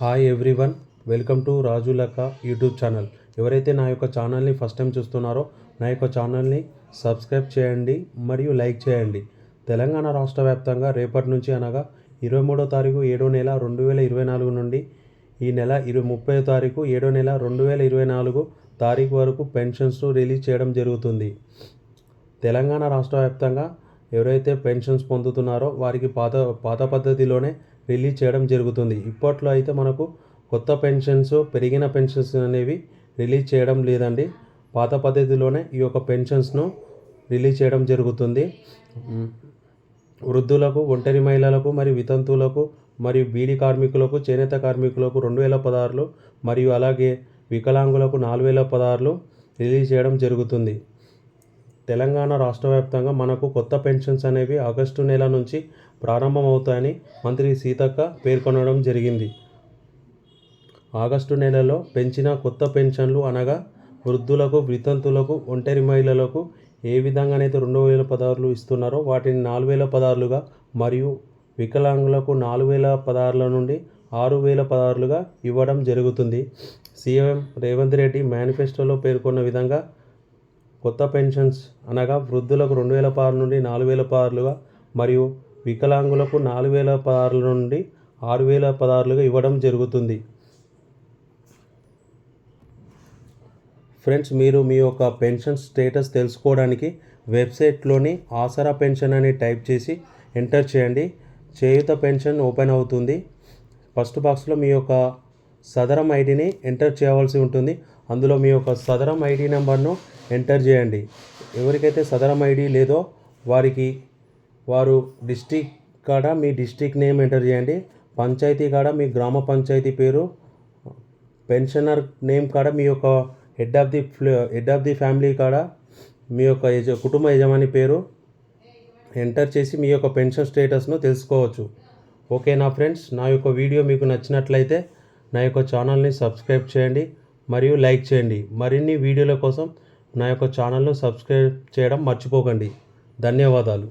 Hi everyone welcome to Raju Lakka YouTube channel. ఎవరైతే నా యొక్క ఛానల్ని ఫస్ట్ టైం చూస్తున్నారో నా యొక్క ఛానల్ని సబ్స్క్రైబ్ చేయండి మరియు లైక్ చేయండి. తెలంగాణ రాష్ట్ర వ్యాప్తంగా రేపటి నుంచి అనగా ఇరవై మూడో తారీఖు ఏడో నెల రెండు వేల ఇరవై నాలుగు నుండి ఈ నెల ఇరవై ముప్పై తారీఖు ఏడో నెల రెండు వేల ఇరవై నాలుగు తారీఖు వరకు పెన్షన్స్ రిలీజ్ చేయడం జరుగుతుంది. తెలంగాణ రాష్ట్ర వ్యాప్తంగా ఎవరైతే పెన్షన్స్ పొందుతున్నారో వారికి పాత పాత పద్ధతిలోనే రిలీజ్ చేయడం జరుగుతుంది. ఇప్పట్లో అయితే మనకు కొత్త పెన్షన్స్ పెరిగిన పెన్షన్స్ అనేవి రిలీజ్ చేయడం లేదండి. పాత పద్ధతిలోనే ఈ యొక్క పెన్షన్స్ను రిలీజ్ చేయడం జరుగుతుంది. వృద్ధులకు ఒంటరి మహిళలకు మరియు వితంతువులకు మరియు బీడీ కార్మికులకు చేనేత కార్మికులకు రెండు వేల పదహారులు మరియు అలాగే వికలాంగులకు నాలుగు వేల పదహారులు రిలీజ్ చేయడం జరుగుతుంది. తెలంగాణ రాష్ట్ర వ్యాప్తంగా మనకు కొత్త పెన్షన్స్ అనేవి ఆగస్టు నెల నుంచి ప్రారంభమవుతాయని మంత్రి సీతక్క పేర్కొనడం జరిగింది. ఆగస్టు నెలలో పెంచిన కొత్త పెన్షన్లు అనగా వృద్ధులకు వితంతులకు ఒంటరి మహిళలకు ఏ విధంగానైతే రెండు వేల పదహారులు ఇస్తున్నారో వాటిని నాలుగు వేల పదహారులుగా మరియు వికలాంగులకు నాలుగు వేల పదహారుల నుండి ఆరు వేల పదహారులుగా ఇవ్వడం జరుగుతుంది. సీఎం రేవంత్ రెడ్డి మేనిఫెస్టోలో పేర్కొన్న విధంగా కొత్త పెన్షన్స్ అనగా వృద్ధులకు రెండు వేల పదహారు నుండి నాలుగు వేల పదహారులుగా మరియు వికలాంగులకు నాలుగు వేల పదహారుల నుండి ఆరు వేల పదహారులుగా ఇవ్వడం జరుగుతుంది. ఫ్రెండ్స్ మీరు మీ యొక్క పెన్షన్ స్టేటస్ తెలుసుకోవడానికి వెబ్సైట్లోని ఆసరా పెన్షన్ అని టైప్ చేసి ఎంటర్ చేయండి. చేయుత పెన్షన్ ఓపెన్ అవుతుంది. ఫస్ట్ బాక్స్లో మీ యొక్క సదరం ఐడిని ఎంటర్ చేయవలసి ఉంటుంది. అందులో మీ యొక్క సదరం ఐడి నెంబర్ను ఎంటర్ చేయండి. ఎవరికైతే సదరం ఐడి లేదో వారికి వారు డిస్టిక్ కాడ మీ డిస్టిక్ నేమ్ ఎంటర్ చేయండి. పంచాయతీ కాడ మీ గ్రామ పంచాయతీ పేరు పెన్షనర్ నేమ్ కాడ మీ యొక్క head of the head of the family కాడ మీ యొక్క యజ కుటుంబ యజమాని పేరు ఎంటర్ చేసి మీ యొక్క పెన్షన్ స్టేటస్ను తెలుసుకోవచ్చు. ఓకేనా ఫ్రెండ్స్ నా యొక్క వీడియో మీకు నచ్చినట్లయితే నా యొక్క ఛానల్ని సబ్స్క్రైబ్ చేయండి మరియు లైక్ చేయండి. మరిన్ని వీడియోల కోసం నా యొక్క ఛానల్ను సబ్స్క్రైబ్ చేయడం మర్చిపోకండి. ధన్యవాదాలు.